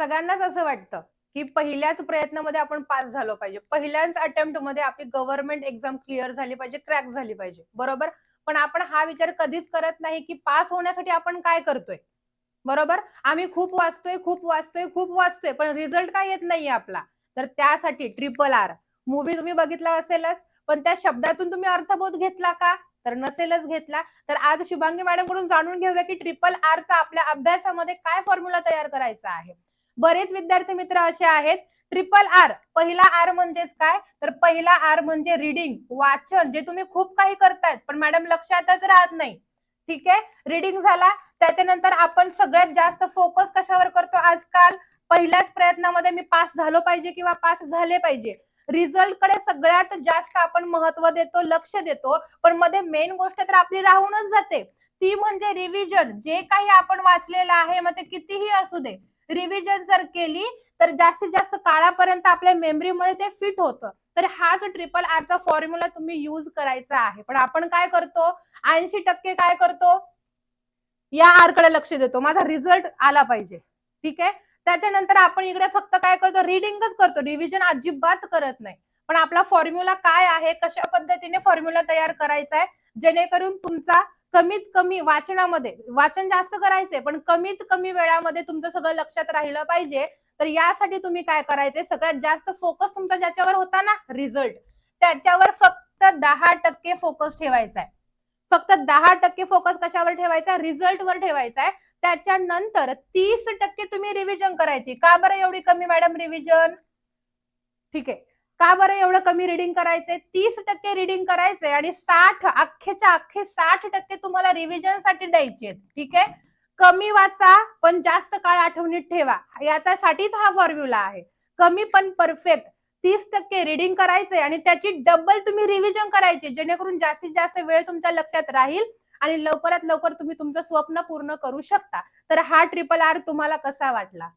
सगळ्यांनाच असं वाटतं की पहिल्याच प्रयत्नामध्ये आपण पास झालो पाहिजे. पहिल्याच अटेम्प्टमध्ये आपली गव्हर्नमेंट एक्झाम क्लिअर झाली पाहिजे क्रॅक झाली पाहिजे. बरोबर? पण आपण हा विचार कधीच करत नाही की पास होण्यासाठी आपण काय करतोय. बरोबर? आम्ही खूप वाचतोय खूप वाचतोय खूप वाचतोय पण रिझल्ट काय येत नाहीये आपला. तर त्यासाठी ट्रिपल आर. मूवी तुम्ही बघितला असेलच पण त्या शब्दातून तुम्ही अर्थबोध घेतला का? तर नसेलच घेतला. तर आज शुभांगी मॅडमकडून जाणून घेऊया की ट्रिपल आरचा आपल्या अभ्यासामध्ये काय फॉर्म्युला तयार करायचा आहे. बरेच विद्यार्थी मित्र असे आहेत. ट्रिपल आर पहिला आर म्हणजेच काय? तर पहिला आर म्हणजे रीडिंग वाचन जे तुम्ही खूप काही करतायत पण मॅडम लक्षातच राहत नाही. ठीक आहे? रीडिंग झाला त्याच्यानंतर आपण सगळ्यात जास्त फोकस कशावर करतो आजकाल? पहिल्याच प्रयत्नामध्ये मी पास झालो पाहिजे किंवा पास झाले पाहिजे? रिझल्टकडे सगळ्यात जास्त आपण महत्त्व देतो लक्ष देतो पण मध्ये मेन गोष्ट तर आपली राहूनच जाते. ती म्हणजे रिव्हिजन जे काही आपण वाचलेलं आहे मग ते कितीही असू दे. रिव्हिजन जर केली तर जास्तीत जास्त काळापर्यंत आपल्या मेमरीमध्ये ते फिट होतं. तर हाच ट्रिपल आरचा फॉर्म्युला तुम्ही युज करायचा आहे. पण आपण काय करतो? ऐंशी टक्के काय करतो? या आरकडे लक्ष देतो. माझा रिझल्ट आला पाहिजे. ठीक आहे? त्याच्यानंतर आपण इकडे फक्त काय करतो? रिडिंगच करतो. रिव्हिजन अजिबात करत नाही. पण आपला फॉर्म्युला काय आहे? कशा पद्धतीने फॉर्म्युला तयार करायचा आहे? जेणेकरून तुमचा कमीत कमी वाचनामध्ये वाचन जास्त करायचंय पण कमीत कमी वेळामध्ये तुमचं सगळं लक्षात राहिलं पाहिजे. तर यासाठी तुम्ही काय करायचंय? सगळ्यात जास्त फोकस तुमचा ज्याच्यावर होता ना रिझल्ट त्याच्यावर फक्त दहा टक्के फोकस ठेवायचा आहे फक्त दहा टक्के फोकस कशावर ठेवायचा रिझल्ट वर ठेवायचा आहे त्याच्यानंतर तीस टक्के तुम्ही रिव्हिजन करायची. का बरं एवढी कमी मॅडम रिव्हिजन ठीक आहे. का बरं एवढं कमी रिडिंग करायचंय? तीस टक्के रिडिंग करायचंय आणि साठ अख्खेच्या अख्खे साठ टक्के तुम्हाला रिव्हिजनसाठी द्यायचे ठीक आहे? कमी वाचा पण जास्त काळ आठवणीत ठेवा. याच्यासाठीच हा फॉर्म्युला आहे. कमी पण परफेक्ट तीस टक्के रिडिंग करायचंय आणि त्याची डबल तुम्ही रिव्हिजन करायची जेणेकरून जास्तीत जास्त वेळ तुमच्या लक्षात राहील आणि लवकरात लवकर तुम्ही तुमचं स्वप्न पूर्ण करू शकता. तर हा ट्रिपल आर तुम्हाला कसा वाटला?